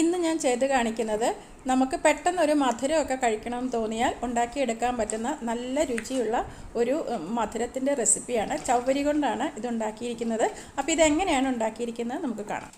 ഇന്ന് ഞാൻ ചെയ്ത് കാണിക്കുന്നത് നമുക്ക് പെട്ടെന്ന് ഒരു മധുരമൊക്കെ കഴിക്കണം തോന്നിയാൽ ഉണ്ടാക്കിയെടുക്കാൻ പറ്റുന്ന നല്ല രുചിയുള്ള ഒരു മധുരത്തിന്റെ റെസിപ്പിയാണ്. ചവ്വരി കൊണ്ടാണ് ഇത് ഉണ്ടാക്കിയിരിക്കുന്നത് അപ്പോൾ ഇതെങ്ങനെയാണ് ഉണ്ടാക്കിയിരിക്കുന്നത് നമുക്ക് കാണാം.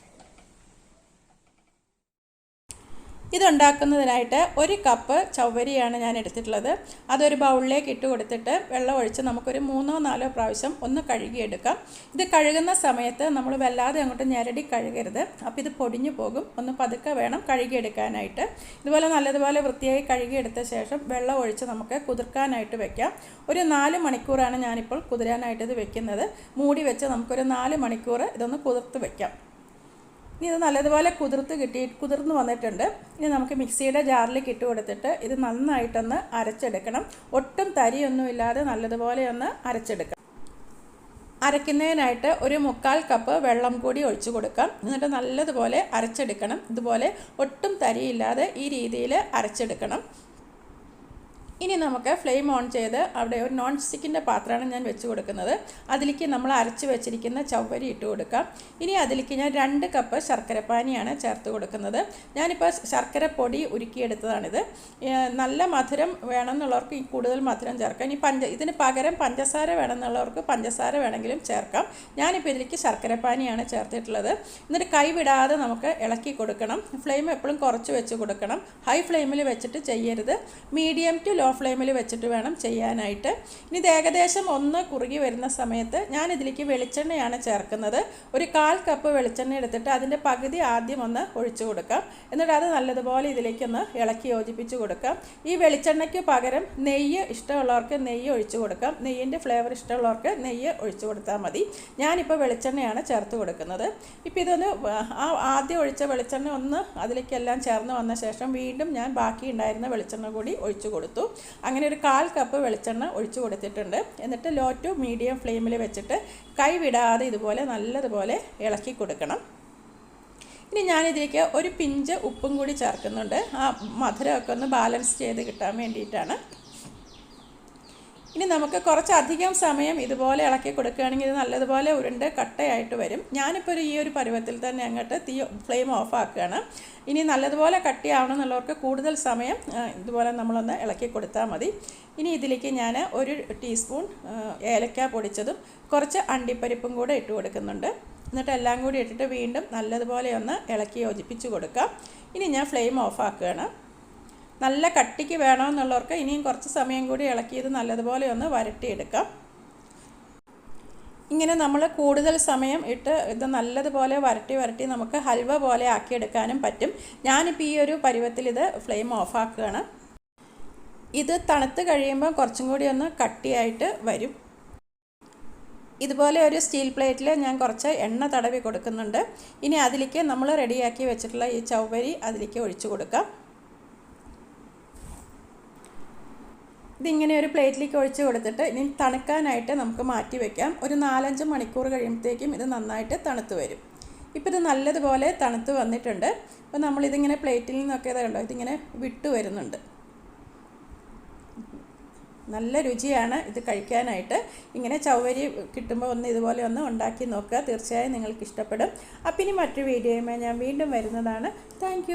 ഇതുണ്ടാക്കുന്നതിനായിട്ട് ഒരു കപ്പ് ചവ്വരിയാണ് ഞാൻ എടുത്തിട്ടുള്ളത്. അതൊരു ബൗളിലേക്ക് ഇട്ട് കൊടുത്തിട്ട് വെള്ളം ഒഴിച്ച് നമുക്കൊരു മൂന്നോ നാലോ പ്രാവശ്യം ഒന്ന് കഴുകിയെടുക്കാം. ഇത് കഴുകുന്ന സമയത്ത് നമ്മൾ വല്ലാതെ അങ്ങോട്ട് ഞെരടി കഴുകരുത്. അപ്പോൾ ഇത് പൊടിഞ്ഞു പോകും. ഒന്ന് പതുക്കെ വേണം കഴുകിയെടുക്കാനായിട്ട്. ഇതുപോലെ നല്ലതുപോലെ വൃത്തിയായി കഴുകിയെടുത്ത ശേഷം വെള്ളം ഒഴിച്ച് നമുക്ക് കുതിർക്കാനായിട്ട് വെക്കാം. ഒരു നാല് മണിക്കൂറാണ് ഞാനിപ്പോൾ കുതിരാനായിട്ട് ഇത് വെക്കുന്നത്. മൂടി വെച്ച് നമുക്കൊരു നാല് മണിക്കൂർ ഇതൊന്ന് കുതിർത്ത് വെക്കാം. ഇനി ഇത് നല്ലതുപോലെ കുതിർത്ത് കിട്ടി കുതിർന്ന് വന്നിട്ടുണ്ട്. ഇനി നമുക്ക് മിക്സിയുടെ ജാറിലേക്ക് ഇട്ട് കൊടുത്തിട്ട് ഇത് നന്നായിട്ടൊന്ന് അരച്ചെടുക്കണം. ഒട്ടും തരിയൊന്നും ഇല്ലാതെ നല്ലതുപോലെ ഒന്ന് അരച്ചെടുക്കാം അരയ്ക്കുന്നതിനായിട്ട് ഒരു മുക്കാൽ കപ്പ് വെള്ളം കൂടി ഒഴിച്ചു കൊടുക്കാം. എന്നിട്ട് നല്ലതുപോലെ അരച്ചെടുക്കണം. ഇതുപോലെ ഒട്ടും തരിയില്ലാതെ ഈ രീതിയിൽ അരച്ചെടുക്കണം. ഇനി നമുക്ക് ഫ്ലെയിം ഓൺ ചെയ്ത് അവിടെ ഒരു നോൺ സ്റ്റിക്കിന്റെ പാത്രമാണ് ഞാൻ വെച്ച് കൊടുക്കുന്നത്. അതിലേക്ക് നമ്മൾ അരച്ച് വെച്ചിരിക്കുന്ന ചവ്വരി ഇട്ട് കൊടുക്കാം. ഇനി അതിലേക്ക് ഞാൻ രണ്ട് കപ്പ് ശർക്കരപ്പാനിയാണ് ചേർത്ത് കൊടുക്കുന്നത്. ഞാനിപ്പോൾ ശർക്കര പൊടി ഉരുക്കിയെടുത്തതാണിത് നല്ല മധുരം വേണമെന്നുള്ളവർക്ക് കൂടുതൽ മധുരം ചേർക്കാം. ഇനി പഞ്ച ഇതിന് പകരം പഞ്ചസാര വേണമെന്നുള്ളവർക്ക് പഞ്ചസാര വേണമെങ്കിലും ചേർക്കാം. ഞാനിപ്പോൾ ഇതിലേക്ക് ശർക്കരപ്പാനിയാണ് ചേർത്തിട്ടുള്ളത്. എന്നിട്ട് കൈവിടാതെ നമുക്ക് ഇളക്കി കൊടുക്കണം. ഫ്ലെയിം എപ്പോഴും കുറച്ച് വെച്ച് കൊടുക്കണം. ഹൈ ഫ്ലെയിമിൽ വെച്ചിട്ട് ചെയ്യരുത്. മീഡിയം ടു ലോ ഫ്ലെയിമിൽ വെച്ചിട്ട് വേണം ചെയ്യാനായിട്ട്. ഇനി ഇത് ഏകദേശം ഒന്ന് കുറുകി വരുന്ന സമയത്ത് ഞാൻ ഇതിലേക്ക് വെളിച്ചെണ്ണയാണ് ചേർക്കുന്നത്. ഒരു കാൽ കപ്പ് വെളിച്ചെണ്ണ എടുത്തിട്ട് അതിന്റെ പകുതി ആദ്യം ഒന്ന് ഒഴിച്ചു കൊടുക്കാം. എന്നിട്ട് അത് നല്ലതുപോലെ ഇതിലേക്കൊന്ന് ഇളക്കി യോജിപ്പിച്ച് കൊടുക്കാം. ഈ വെളിച്ചെണ്ണയ്ക്ക് പകരം നെയ്യ് ഇഷ്ടമുള്ളവർക്ക് നെയ്യ് ഒഴിച്ചു കൊടുക്കാം. നെയ്യിന്റെ ഫ്ലേവർ ഇഷ്ടമുള്ളവർക്ക് നെയ്യ് ഒഴിച്ചു കൊടുത്താൽ മതി. ഞാനിപ്പോൾ വെളിച്ചെണ്ണയാണ് ചേർത്ത് കൊടുക്കുന്നത്. ഇപ്പോൾ ഇതൊന്ന് ആ ആദ്യം ഒഴിച്ച വെളിച്ചെണ്ണ ഒന്ന് അതിലേക്കെല്ലാം ചേർന്ന് വന്ന ശേഷം വീണ്ടും ഞാൻ ബാക്കി ഉണ്ടായിരുന്ന വെളിച്ചെണ്ണ കൂടി ഒഴിച്ചു കൊടുത്തു. അങ്ങനെ ഒരു കാൽ കപ്പ് വെളിച്ചെണ്ണ ഒഴിച്ചു കൊടുത്തിട്ടുണ്ട്. എന്നിട്ട് ലോ ടു മീഡിയം ഫ്ലെയിമിൽ വെച്ചിട്ട് കൈ വിടാതെ ഇതുപോലെ നല്ലതുപോലെ ഇളക്കി കൊടുക്കണം. ഇനി ഞാനിതിലേക്ക് ഒരു പിഞ്ച് ഉപ്പും കൂടി ചേർക്കുന്നുണ്ട്. ആ മധുരമൊക്കെ ഒന്ന് ബാലൻസ് ചെയ്ത് കിട്ടാൻ വേണ്ടിയിട്ടാണ്. ഇനി നമുക്ക് കുറച്ചധികം സമയം ഇതുപോലെ ഇളക്കി കൊടുക്കുകയാണെങ്കിൽ ഇത് നല്ലതുപോലെ ഉരുണ്ട് കട്ടയായിട്ട് വരും. ഞാനിപ്പോൾ ഒരു ഈ ഒരു പരുവത്തിൽ തന്നെ അങ്ങോട്ട് തീ ഫ്ലെയിം ഓഫാക്കുകയാണ് ഇനി നല്ലതുപോലെ കട്ടിയാവണം എന്നുള്ളവർക്ക് കൂടുതൽ സമയം ഇതുപോലെ നമ്മളൊന്ന് ഇളക്കി കൊടുത്താൽ മതി. ഇനി ഇതിലേക്ക് ഞാൻ ഒരു ടീസ്പൂൺ ഏലക്ക പൊടിച്ചതും കുറച്ച് അണ്ടിപ്പരിപ്പും കൂടെ ഇട്ട് കൊടുക്കുന്നുണ്ട്. എന്നിട്ട് എല്ലാം കൂടി ഇട്ടിട്ട് വീണ്ടും നല്ലതുപോലെ ഒന്ന് ഇളക്കി യോജിപ്പിച്ച് കൊടുക്കാം. ഇനി ഞാൻ ഫ്ലെയിം ഓഫ് ആക്കുകയാണ്. നല്ല കട്ടിക്ക് വേണമെന്നുള്ളവർക്ക് ഇനിയും കുറച്ച് സമയം കൂടി ഇളക്കിയത് നല്ലതുപോലെ ഒന്ന് വരട്ടിയെടുക്കാം. ഇങ്ങനെ നമ്മൾ കൂടുതൽ സമയം ഇട്ട് ഇത് നല്ലതുപോലെ വരട്ടി വരട്ടി നമുക്ക് ഹൽവ പോലെ ആക്കിയെടുക്കാനും പറ്റും. ഞാനിപ്പോൾ ഈ ഒരു പരുവത്തിൽ ഇത് ഫ്ലെയിം ഓഫാക്കുകയാണ് ഇത് തണുത്ത് കഴിയുമ്പോൾ കുറച്ചും കൂടി ഒന്ന് കട്ടിയായിട്ട് വരും. ഇതുപോലെ ഒരു സ്റ്റീൽ പ്ലേറ്റിൽ ഞാൻ കുറച്ച് എണ്ണ തടവി കൊടുക്കുന്നുണ്ട്. ഇനി അതിലേക്ക് നമ്മൾ റെഡിയാക്കി വെച്ചിട്ടുള്ള ഈ ചൗവരി അതിലേക്ക് ഒഴിച്ചു കൊടുക്കാം. ഇതിങ്ങനെ ഒരു പ്ലേറ്റിലേക്ക് ഒഴിച്ച് കൊടുത്തിട്ട് ഇനി തണുക്കാനായിട്ട് നമുക്ക് മാറ്റി വെക്കാം. ഒരു നാലഞ്ച് മണിക്കൂർ കഴിയുമ്പോഴത്തേക്കും ഇത് നന്നായിട്ട് തണുത്ത് വരും. ഇപ്പോൾ ഇത് നല്ലതുപോലെ തണുത്ത് വന്നിട്ടുണ്ട്. അപ്പോൾ നമ്മളിതിങ്ങനെ പ്ലേറ്റിൽ നിന്നൊക്കെ ഇതുണ്ടോ ഇതിങ്ങനെ വിട്ടു വരുന്നുണ്ട്. നല്ല രുചിയാണ് ഇത് കഴിക്കാനായിട്ട്. ഇങ്ങനെ ചൗവരി കിട്ടുമ്പോൾ ഒന്ന് ഇതുപോലെ ഒന്ന് ഉണ്ടാക്കി നോക്കുക. തീർച്ചയായും നിങ്ങൾക്ക് ഇഷ്ടപ്പെടും അപ്പം ഇനി മറ്റൊരു വീഡിയോയുമായി ഞാൻ വീണ്ടും വരുന്നതാണ്. താങ്ക്